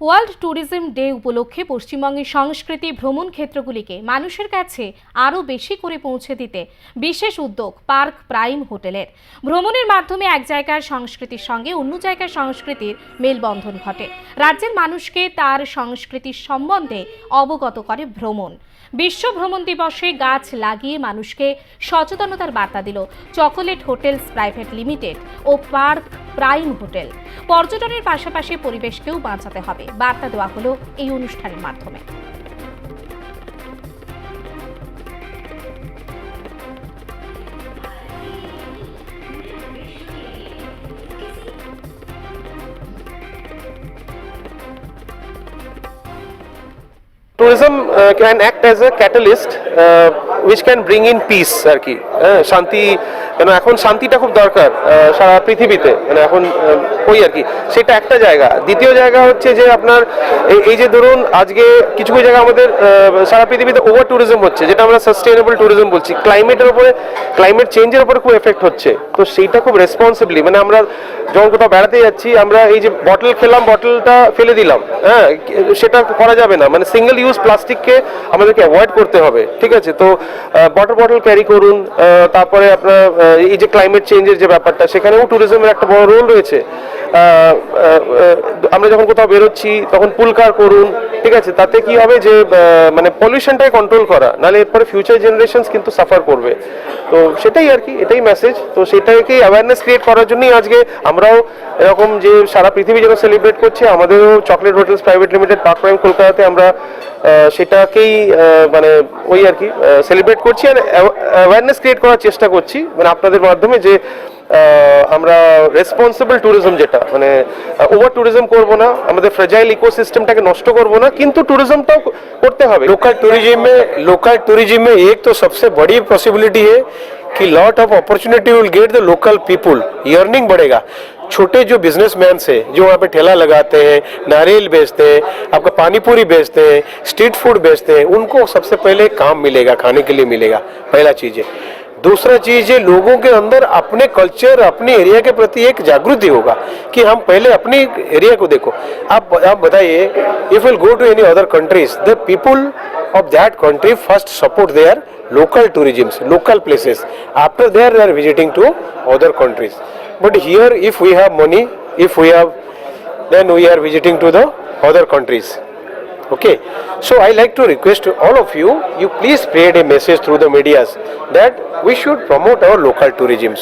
World tourism day উপলক্ষে পশ্চিমবঙ্গের সংস্কৃতি ভ্রমণ ক্ষেত্রগুলিকে মানুষের কাছে আরও বেশি করে পৌঁছে দিতে বিশেষ উদ্যোগ পার্ক প্রাইম হোটেলের। ভ্রমণের মাধ্যমে এক জায়গার সংস্কৃতির সঙ্গে অন্য জায়গার সংস্কৃতির মেলবন্ধন ঘটে। রাজ্যের মানুষকে তার সংস্কৃতির সম্বন্ধে অবগত করে ভ্রমণ। বিশ্ব ভ্রমণ দিবসে গাছ লাগিয়ে মানুষকে সচেতনতার বার্তা দিল চকোলেট হোটেলস প্রাইভেট লিমিটেড ও পার্ক প্রাইম হোটেল। পর্যটনের পাশাপাশি পরিবেশকেও বাঁচাতে হবে। বার্তা দেওয়া হলো এই অনুষ্ঠানের মাধ্যমে tourism uh, can act as a catalyst uh, which can bring in peace আর কি হ্যাঁ, শান্তি কেন এখন শান্তিটা খুব দরকার সারা পৃথিবীতে। মানে এখন ওই আর কি। সেটা একটা জায়গা। দ্বিতীয় জায়গা হচ্ছে যে আপনার, এই- যে ধরুন, আজকে কিছু কিছু জায়গা আমাদের সারা পৃথিবীতে ওভার ট্যুরিজম হচ্ছে, যেটা আমরা সাস্টেনেবল ট্যুরিজম বলছি। ক্লাইমেটের উপরে ক্লাইমেট চেঞ্জের উপরে খুব এফেক্ট হচ্ছে। তো সেইটা খুব রেসপন্সিবলি মানে আমরা যখন কোথাও বেড়াতে যাচ্ছি, আমরা এই যে বটল খেলাম বটলটা ফেলে দিলাম হ্যাঁ সেটা করা যাবে না। মানে সিঙ্গেল ইউজ প্লাস্টিককে আমাদেরকে অ্যাভয়েড করতে হবে, ঠিক আছে? তো বটল বটল ক্যারি করুন তারপরে আপনার এই যে ক্লাইমেট চেঞ্জের যে ব্যাপারটা, সেখানেও ট্যুরিজমের একটা বড় রোল রয়েছে। আমরা যখন কোথাও বেরোচ্ছি, তখন পুলকার করুন, ঠিক আছে? তাতে কি হবে যে মানে পলিউশনটাই কন্ট্রোল করা, নাহলে এরপরে ফিউচার জেনারেশনস কিন্তু সাফার করবে। তো সেটাই আর কি, এটাই মেসেজ তো সেটাকেই অ্যাওয়ারনেস ক্রিয়েট করার জন্যই আজকে আমরাও এরকম যে সারা পৃথিবী যেন সেলিব্রেট করছে, আমাদেরও chocolate hotels private limited park prime কলকাতাতে আমরা সেটাকেই আহ, মানে ওই আর কি সেলিব্রেট করছি আর অ্যাওয়ারনেস ক্রিয়েট করার চেষ্টা করছি মানে আপনাদের মাধ্যমে যে আহ, আমরা রেসপন্সিবল ট্যুরিজম যেটা মানে ওভার ট্যুরিজম করব না আমাদের ফ্রেজাইল ইকোসিস্টেমটাকে নষ্ট করব না কিন্তু ট্যুরিজমটাও করতে হবে लोकल टूरिज्म में लोकल टूरिज्म में एक तो सबसे बड़ी पॉसिबिलिटी है कि lot of opportunity will get the local people earning बढ़ेगा छोटे जो बिजनेसमैन है जो वहाँ पे ठेला लगाते हैं नारियल बेचते हैं आपका पानीपुरी बेचते हैं स्ट्रीट फ़ूड बेचते हैं उनको सबसे पहले काम मिलेगा खाने के लिए मिलेगा पहला चीज़ है दूसरा चीज़ है लोगों के अंदर अपने कल्चर अपने एरिया के प्रति एक जागृति होगा कि हम पहले अपने एरिया को देखो आप आप बताइए if will go to any other countries the people of that country first support their local tourism local places. After there, they are visiting to other countries. But here, if we have money, if we have, then we are visiting to the other countries. Okay, so I like to request to all of you, you please spread a message through the medias that we should promote our local tourism.